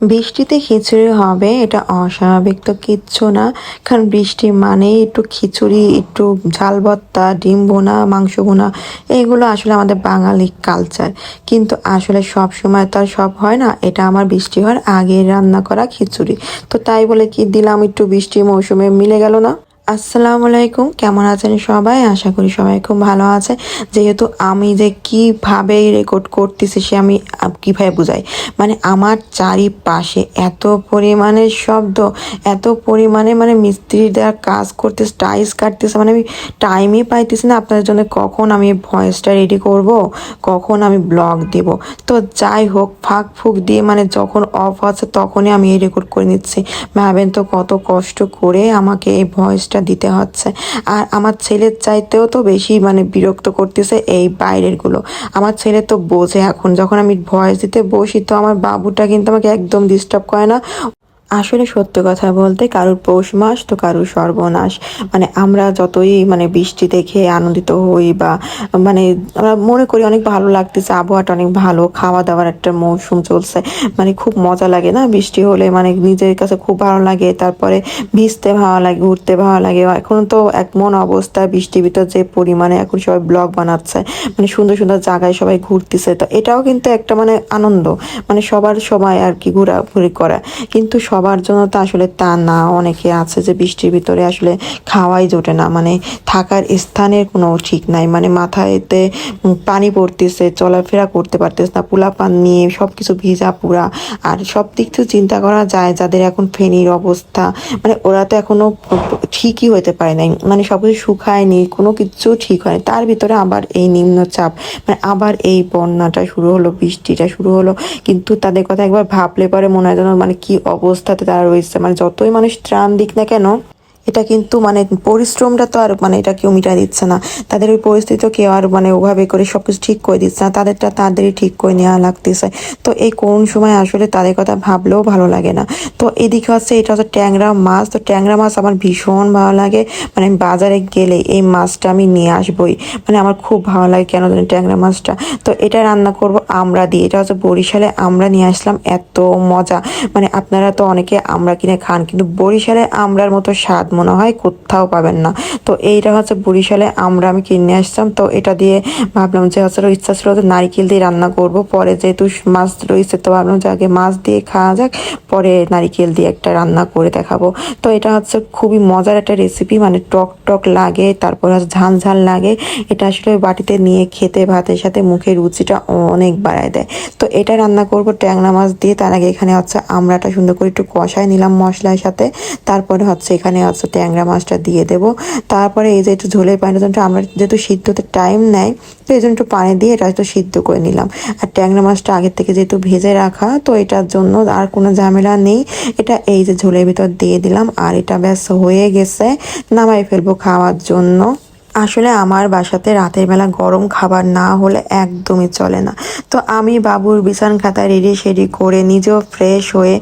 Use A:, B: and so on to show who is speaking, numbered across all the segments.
A: বৃষ্টিতে খিচুড়ি হবে, এটা অস্বাভাবিক তো কিচ্ছু না। কারণ বৃষ্টি মানে একটু খিচুড়ি, একটু ঝাল ভর্তা, ডিম বোনা মাংস বোনা এইগুলো আসলে আমাদের বাঙালি কালচার কিন্তু আসলে সব সময় তো আর সব হয় না, এটা আমার বৃষ্টি হওয়ার আগে রান্না করা খিচুড়ি। তো তাই বলে কি দিলাম একটু বৃষ্টি মৌসুমে, মিলে গেল না? আসসালামু আলাইকুম। কেমন আছেন সবাই? আশা করি সবাই খুব ভালো আছে। যেহেতু আমি যে কীভাবে রেকর্ড করতেছি সে আমি কীভাবে বুঝাই? মানে আমার চারিপাশে এত পরিমাণে শব্দ, এত পরিমাণে মানে মিস্ত্রির দেওয়ার কাজ করতেছে টাইস কাটতেছে মানে আমি টাইমই পাইতেছি না। আপনাদের জন্য কখন আমি ভয়েসটা রেডি করব, কখন আমি ব্লগ দিব? তো যাই হোক, ফাঁক ফুক দিয়ে মানে যখন অফ আছে তখনই আমি এই রেকর্ড করে নিচ্ছি। ভাবেন তো কত কষ্ট করে আমাকে এই ভয়েসটা দিতে হচ্ছে। আর আমার ছেলের চাইতেও তো বেশি মানে বিরক্ত করতেছে এই বাইরেরগুলো আমার ছেলে তো বোঝে এখন, যখন আমি ভয়েস দিতে বসি তো আমার বাবুটা কিন্তু আমাকে একদম ডিস্টার্ব করে না। আসলে সত্য কথা বলতে কারোর পৌষ মাস তো কারোর সর্বনাশ। মানে আমরা যতই মানে বৃষ্টি দেখে আনন্দিত হই বা মানে আমরা মনে করি অনেক ভালো লাগতেছে, আবহাওয়াটা অনেক ভালো খাওয়া দাওয়ার একটা মৌসুম চলছে। মানে খুব মজা লাগে না বৃষ্টি হলে? মানে নিজের কাছে খুব ভালো লাগে, তারপরে ভিজতে ভালো লাগে ঘুরতে ভালো লাগে। এখন তো এক মন অবস্থা, বৃষ্টির ভিতর যে পরিমাণে এখন সবাই ব্লগ বানাচ্ছে। মানে সুন্দর সুন্দর জায়গায় সবাই ঘুরতেছে। তো এটাও কিন্তু একটা মানে আনন্দ। মানে সবার সময় আর কি ঘোরাঘুরি করা। কিন্তু সবার জন্য তো আসলে তা না। অনেকে আছে যে বৃষ্টির ভিতরে আসলে খাওয়াই জোটে না। মানে থাকার স্থানের কোনো ঠিক নাই। মানে মাথায়তে পানি পড়তেছে, চলাফেরা করতে পারতেছে না। পোলা পান নিয়ে সব কিছু ভিজা পুরা। আর সব দিক থেকে চিন্তা করা যায় যাদের এখন ফেনির অবস্থা। মানে ওরা তো এখনও ঠিকই হতে পারে নাই। মানে সব কিছু শুকায়নি, কোনো কিছু ঠিক হয়নি। তার ভিতরে আবার এই নিম্নচাপ মানে আবার এই বন্যাটা শুরু হলো, বৃষ্টিটা শুরু হলো। কিন্তু তাদের কথা একবার ভাবলে পরে মনে হয় যেন মানে কি অবস্থাতে তারা রয়েছে। মানে যতই মানুষ ত্রাণ দিক না কেন এটা কিন্তু মানে পরিশ্রমটা তো আর মানে এটা কেউ মিটাই দিচ্ছে না। তাদের ওই পরিস্থিতি কেউ আর মানে ওভাবে করে সব কিছু ঠিক করে দিচ্ছে না। তাদেরটা তাদেরই ঠিক করে নেওয়া লাগতেছে। তো এই কোন সময় আসলে তাদের কথা ভাবলেও ভালো লাগে না। তো এদিকে হচ্ছে এটা হচ্ছে ট্যাংরা মাছ। তো ট্যাংরা মাছ আমার ভীষণ ভালো লাগে। মানে বাজারে গেলে এই মাছটা আমি নিয়ে আসবই। মানে আমার খুব ভালো লাগে কেন জানি ট্যাংরা মাছটা। তো এটা রান্না করব আমরা দিয়ে। এটা হচ্ছে বরিশালে আমরা নিয়ে আসলাম। এত মজা। মানে আপনারা তো অনেকে আমরা কিনে খান, কিন্তু বরিশালে আমরার মতো স্বাদ মনে হয় কোথাও পাবেন না। তো এইটা হচ্ছে বরিশালে আমরা আমি কিনে আসলাম তো এটা দিয়ে ভাবলাম যে হচ্ছে ইচ্ছা ছিল যে নারিকেল দিয়ে রান্না করব। পরে যেহেতু মাছ রয়েছে, তো ভাবলাম যে আগে মাছ দিয়ে খাওয়া যাক, পরে নারিকেল দিয়ে একটা রান্না করে দেখাবো। তো এটা হচ্ছে খুবই মজার একটা রেসিপি মানে টক টক লাগে, তারপর হচ্ছে ঝাল ঝাল লাগে। এটা আসলে বাটিতে নিয়ে খেতে, ভাতের সাথে মুখের রুচিটা অনেক বাড়ায় দেয়। তো এটা রান্না করব ট্যাংরা মাছ দিয়ে। তার আগে এখানে হচ্ছে আমড়াটা সুন্দর করে একটু কষায় নিলাম মশলার সাথে। তারপরে হচ্ছে এখানে হচ্ছে ট্যাংরা মাছটা দিয়ে দেব। তারপরে এই যে একটু ঝোলের পানিটা জন্য আমরা যেহেতু সিদ্ধতে টাইম নেয় তো এই জন্য একটু পানি দিয়ে এটা একটু সিদ্ধ করে নিলাম। আর ট্যাংরা মাছটা আগের থেকে যেহেতু ভেজে রাখা, তো এটার জন্য আর কোনো ঝামেলা নেই। এটা এই যে ঝোলের ভিতর দিয়ে দিলাম, আর এটা ব্যাস হয়ে গেছে। নামাই ফেলব খাওয়ার জন্য। আসলে আমার বাসাতে রাতের বেলা গরম খাবার না হলে একদমই চলে না। তো আমি বাবুর বিছান খাতা রেডি সেডি করে নিজেও ফ্রেশ হয়ে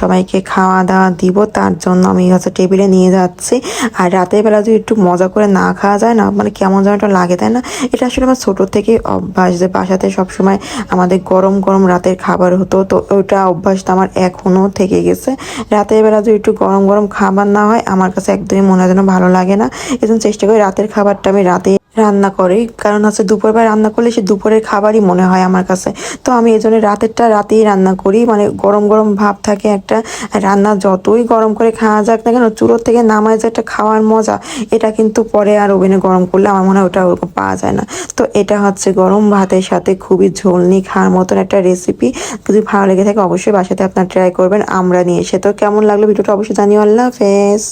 A: সবাইকে খাওয়া দাওয়া দিব, তার জন্য আমি হচ্ছে টেবিলে নিয়ে যাচ্ছি। আর রাতের বেলা যদি একটু মজা করে না খাওয়া যায় না মানে কেমন যেন একটা লাগে, তাই না? এটা আসলে আমার ছোটো থেকে অভ্যাস যে বাসাতে সবসময় আমাদের গরম গরম রাতের খাবার হতো, তো ওইটা অভ্যাসটা আমার এখনও থেকে গেছে। রাতের বেলা যদি একটু গরম গরম খাবার না হয়, আমার কাছে একদমই মনে হয় যেন ভালো লাগে না। এজন্য চেষ্টা করি রাতের খাবারটা আমি রাতে রান্না করি। কারণ হচ্ছে দুপুরবেলা রান্না করলে সে দুপুরের খাবারই মনে হয় আমার কাছে। তো আমি এই জন্য রাতেরটা রাতেই রান্না করি। মানে গরম গরম ভাব থাকে একটা। রান্না যতই গরম করে খাওয়া যাক না কেন, চুলোর থেকে নামায় যে একটা খাওয়ার মজা, এটা কিন্তু পরে আর ওভেনে গরম করলে আমার মনে হয় ওটা ওরকম পাওয়া যায় না। তো এটা হচ্ছে গরম ভাতের সাথে খুবই ঝোলনি খাওয়ার মতন একটা রেসিপি যদি ভালো লেগে থাকে অবশ্যই বাসাতে আপনার ট্রাই করবেন, আমরা নিয়ে এসে। তো কেমন লাগল ভিডিওটা অবশ্যই জানিও। আল্লাহ হাফেজ।